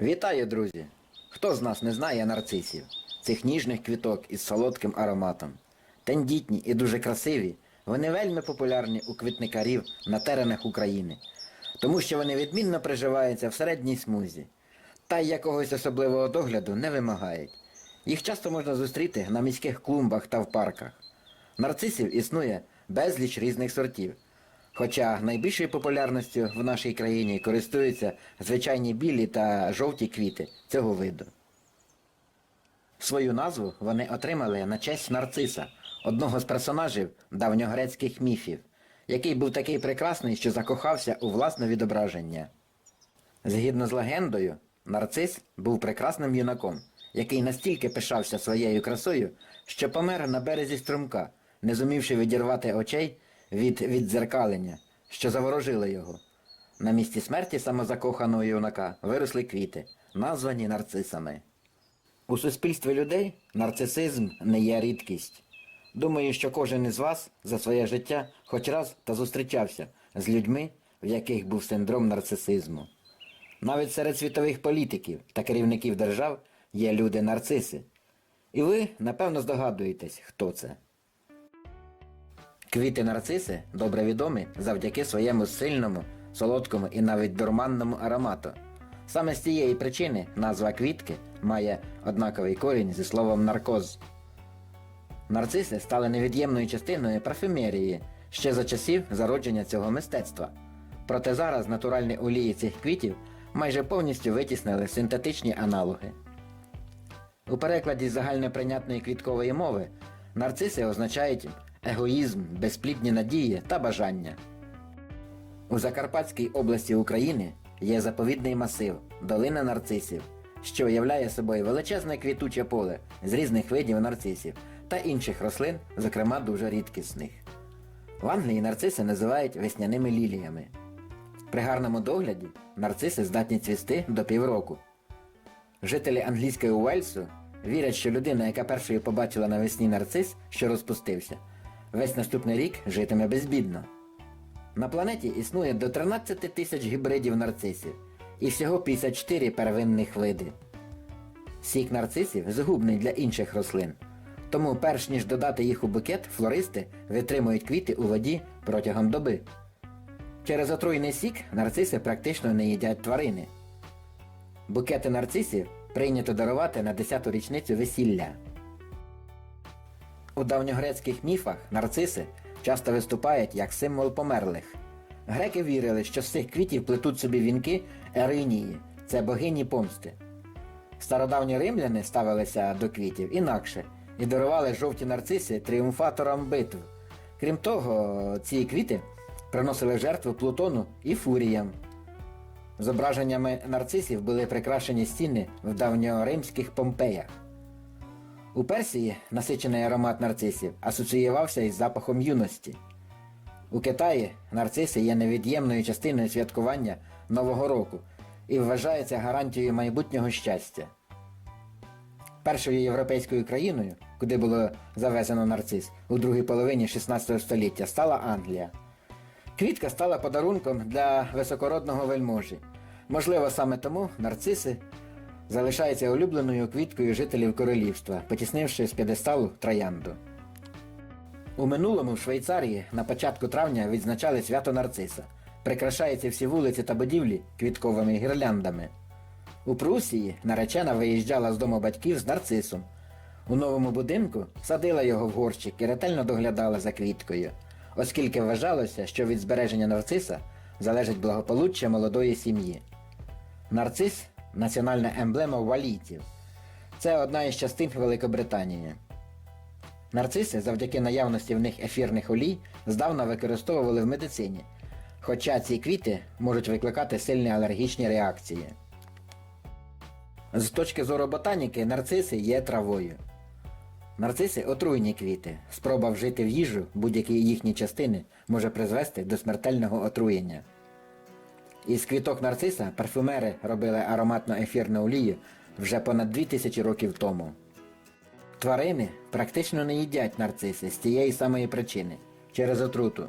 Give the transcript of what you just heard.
Вітаю, друзі! Хто з нас не знає нарцисів, цих ніжних квіток із солодким ароматом? Тендітні і дуже красиві, вони вельми популярні у квітникарів на теренах України, тому що вони відмінно приживаються в середній смузі, та й якогось особливого догляду не вимагають. Їх часто можна зустріти на міських клумбах та в парках. Нарцисів існує безліч різних сортів. Хоча найбільшою популярністю в нашій країні користуються звичайні білі та жовті квіти цього виду. Свою назву вони отримали на честь нарциса, одного з персонажів давньогрецьких міфів, який був такий прекрасний, що закохався у власне відображення. Згідно з легендою, нарцис був прекрасним юнаком, який настільки пишався своєю красою, що помер на березі струмка, не зумівши відірвати очей від віддзеркалення, що заворожило його. На місці смерті самозакоханого юнака виросли квіти, названі нарцисами. У суспільстві людей нарцисизм не є рідкість. Думаю, що кожен із вас за своє життя хоч раз та зустрічався з людьми, в яких був синдром нарцисизму. Навіть серед світових політиків та керівників держав є люди-нарциси. І ви, напевно, здогадуєтесь, хто це. Квіти нарциси добре відомі завдяки своєму сильному, солодкому і навіть дурманному аромату. Саме з цієї причини назва квітки має однаковий корінь зі словом наркоз. Нарциси стали невід'ємною частиною парфюмерії ще за часів зародження цього мистецтва. Проте зараз натуральні олії цих квітів майже повністю витіснили синтетичні аналоги. У перекладі загальноприйнятної квіткової мови нарциси означають егоїзм, безплідні надії та бажання. У Закарпатській області України є заповідний масив Долина нарцисів, що уявляє собою величезне квітуче поле з різних видів нарцисів та інших рослин, зокрема дуже рідкісних. В Англії нарциси називають весняними ліліями. При гарному догляді нарциси здатні цвісти до півроку. Жителі англійської Уельсу вірять, що людина, яка першою побачила навесні нарцис, що розпустився, весь наступний рік житиме безбідно. На планеті існує до 13 тисяч гібридів нарцисів і всього 54 первинних види. Сік нарцисів згубний для інших рослин. Тому, перш ніж додати їх у букет, флористи витримують квіти у воді протягом доби. Через отруйний сік нарциси практично не їдять тварини. Букети нарцисів прийнято дарувати на 10-ту річницю весілля. У давньогрецьких міфах нарциси часто виступають як символ померлих. Греки вірили, що з цих квітів плетуть собі вінки Еринії, це богині помсти. Стародавні римляни ставилися до квітів інакше і дарували жовті нарциси тріумфаторам битв. Крім того, ці квіти приносили жертву Плутону і фуріям. Зображеннями нарцисів були прикрашені стіни в давньоримських Помпеях. У Персії насичений аромат нарцисів асоціювався із запахом юності. У Китаї нарциси є невід'ємною частиною святкування Нового року і вважається гарантією майбутнього щастя. Першою європейською країною, куди було завезено нарцис у другій половині 16 століття, стала Англія. Квітка стала подарунком для високородного вельможі. Можливо, саме тому нарциси залишаються улюбленою квіткою жителів королівства, потіснивши з п'єдесталу троянду. У минулому в Швейцарії на початку травня відзначали свято нарциса. Прикрашаються всі вулиці та будівлі квітковими гірляндами. У Прусії наречена виїжджала з дому батьків з нарцисом. У новому будинку садила його в горщик і ретельно доглядала за квіткою, оскільки вважалося, що від збереження нарциса залежить благополуччя молодої сім'ї. Нарцис національна емблема валійців. Це одна із частин Великобританії. Нарциси завдяки наявності в них ефірних олій здавна використовували в медицині, хоча ці квіти можуть викликати сильні алергічні реакції. З точки зору ботаніки, нарциси є травою. Нарциси отруйні квіти. Спроба вжити в їжу будь-які їхні частини може призвести до смертельного отруєння. Із квіток нарциса парфюмери робили ароматно ефірну олію вже понад 2000 років тому. Тварини практично не їдять нарциси з тієї самої причини через отруту.